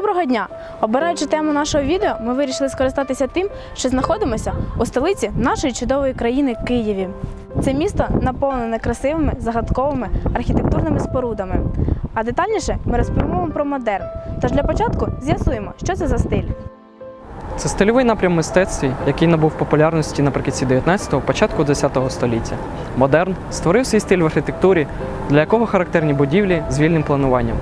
Доброго дня! Обираючи тему нашого відео, ми вирішили скористатися тим, що знаходимося у столиці нашої чудової країни Києві. Це місто наповнене красивими загадковими архітектурними спорудами. А детальніше ми розповімо вам про модерн. Тож для початку з'ясуємо, що це за стиль. Це стильовий напрям мистецтві, який набув популярності наприкінці 19-го, початку 10-го століття. Модерн створив свій стиль в архітектурі, для якого характерні будівлі з вільним плануванням.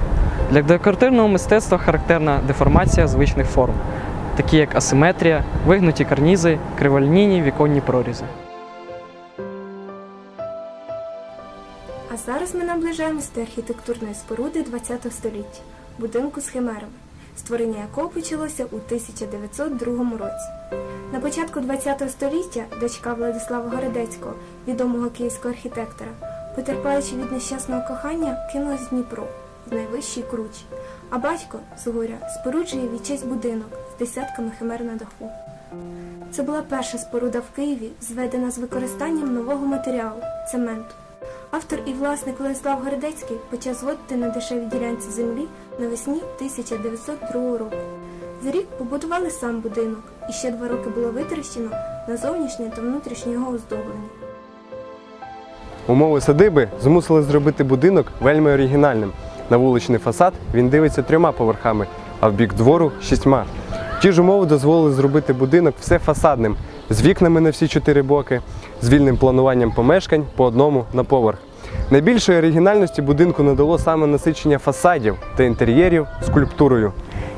Для декоративного мистецтва характерна деформація звичних форм, такі як асиметрія, вигнуті карнізи, криволінійні віконні прорізи. А зараз ми наближаємось до архітектурної споруди ХХ століття будинку з химерами, створення якого почалося у 1902 році. На початку ХХ століття дочка Владислава Городецького, відомого київського архітектора, потерпаючи від нещасного кохання, кинулась в Дніпро в найвищій кручі, а батько згоря споруджує відчесть будинок з десятками химер на даху. Це була перша споруда в Києві, зведена з використанням нового матеріалу цементу. Автор і власник Владислав Городецький почав зводити на дешевій ділянці землі навесні 1902 року. За рік побудували сам будинок, і ще два роки було витрачено на зовнішнє та внутрішнє його оздоблення. Умови садиби змусили зробити будинок вельми оригінальним. На вуличний фасад він дивиться трьома поверхами, а в бік двору шістьма. Ті ж умови дозволили зробити будинок все фасадним, з вікнами на всі чотири боки, з вільним плануванням помешкань по одному на поверх. Найбільшої оригінальності будинку надало саме насичення фасадів та інтер'єрів скульптурою.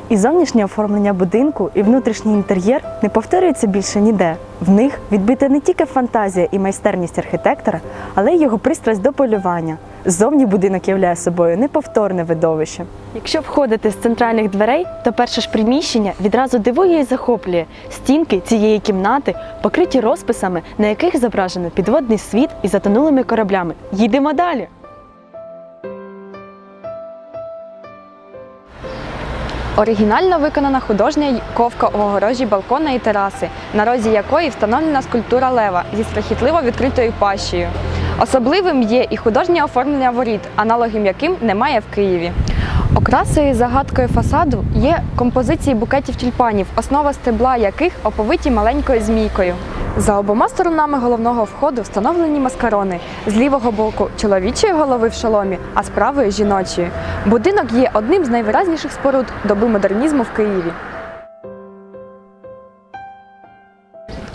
І зовнішнє оформлення будинку, і внутрішній інтер'єр не повторюються більше ніде. В них відбита не тільки фантазія і майстерність архітектора, але й його пристрасть до полювання. Зовні будинок являє собою неповторне видовище. Якщо входити з центральних дверей, то перше ж приміщення відразу дивує і захоплює. Стінки цієї кімнати покриті розписами, на яких зображено підводний світ із затонулими кораблями. Їдемо далі. Оригінально виконана художня ковка у огорожі балкона і тераси, на розі якої встановлена скульптура лева зі страхітливо відкритою пащею. Особливим є і художнє оформлення воріт, аналогів яким немає в Києві. Окрасою і загадкою фасаду є композиції букетів тюльпанів, основа стебла яких оповиті маленькою змійкою. За обома сторонами головного входу встановлені маскарони з лівого боку чоловічої голови в шоломі, а з правої жіночої. Будинок є одним з найвиразніших споруд доби модернізму в Києві.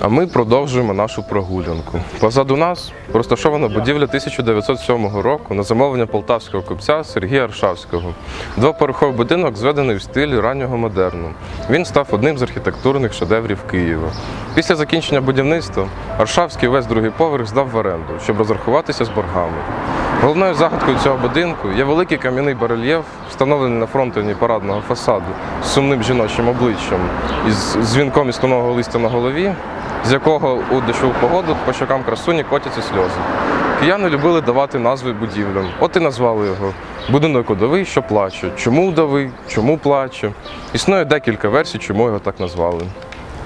А ми продовжуємо нашу прогулянку. Позаду нас розташована будівля 1907 року на замовлення полтавського купця Сергія Аршавського. Двоповерховий будинок зведений в стилі раннього модерну. Він став одним з архітектурних шедеврів Києва. Після закінчення будівництва Аршавський весь другий поверх здав в оренду, щоб розрахуватися з боргами. Головною загадкою цього будинку є великий кам'яний барельєф, встановлений на фронтоні парадного фасаду з сумним жіночим обличчям із дзвінком із тоного листя на голові, з якого у дощову погоду по щокам красуні котяться сльози. Кияни любили давати назви будівлям. От і назвали його будинок удови, що плаче. Чому удови, чому плаче. Існує декілька версій, чому його так назвали.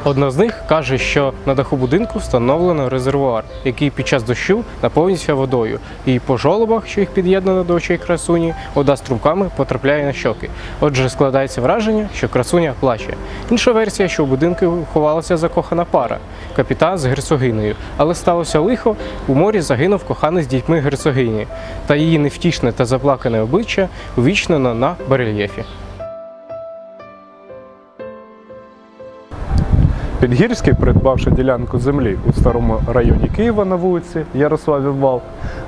Одна з них каже, що на даху будинку встановлено резервуар, який під час дощу наповнюється водою, і по жолобах, що їх під'єднано до очей красуні, вода струмками потрапляє на щоки. Отже, складається враження, що красуня плаче. Інша версія, що у будинку ховалася закохана пара капітан з герцогинею, але сталося лихо, у морі загинув коханий з дітьми герцогині, та її невтішне та заплакане обличчя увічнено на барельєфі. Підгірський, придбавши ділянку землі у старому районі Києва на вулиці Ярославів Вал,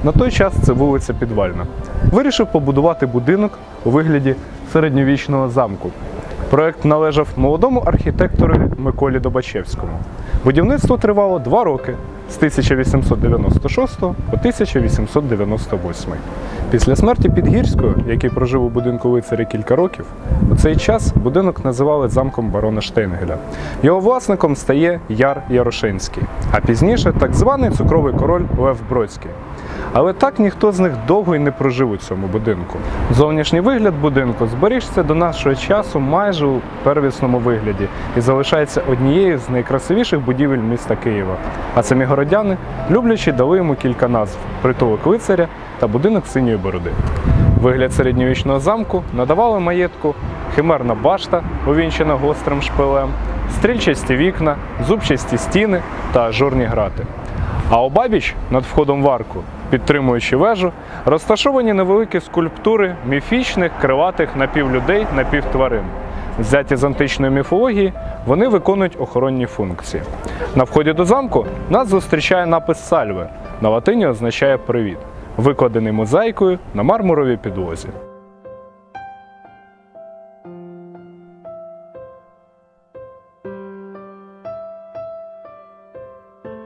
на той час це вулиця Підвальна, вирішив побудувати будинок у вигляді середньовічного замку. Проект належав молодому архітектору Миколі Добачевському. Будівництво тривало два роки з 1896 по 1898. Після смерті Підгірського, який прожив у будинку лицаря кілька років, цей час будинок називали замком барона Штейнгеля. Його власником стає Яр Ярошинський, а пізніше так званий цукровий король Лев Бродський. Але так ніхто з них довго й не прожив у цьому будинку. Зовнішній вигляд будинку зберігся до нашого часу майже у первісному вигляді і залишається однією з найкрасивіших будівель міста Києва. А самі городяни, люблячи, дали йому кілька назв: притулок лицаря та будинок синьої бороди. Вигляд середньовічного замку надавали маєтку химерна башта, увінчена гострим шпилем, стрільчасті вікна, зубчасті стіни та ажурні грати. А обабіч над входом в арку, підтримуючи вежу, розташовані невеликі скульптури міфічних криватих напівлюдей, напівтварин. Взяті з античної міфології, вони виконують охоронні функції. На вході до замку нас зустрічає напис Сальве. На латині означає привіт, викладений мозаїкою на мармуровій підлозі.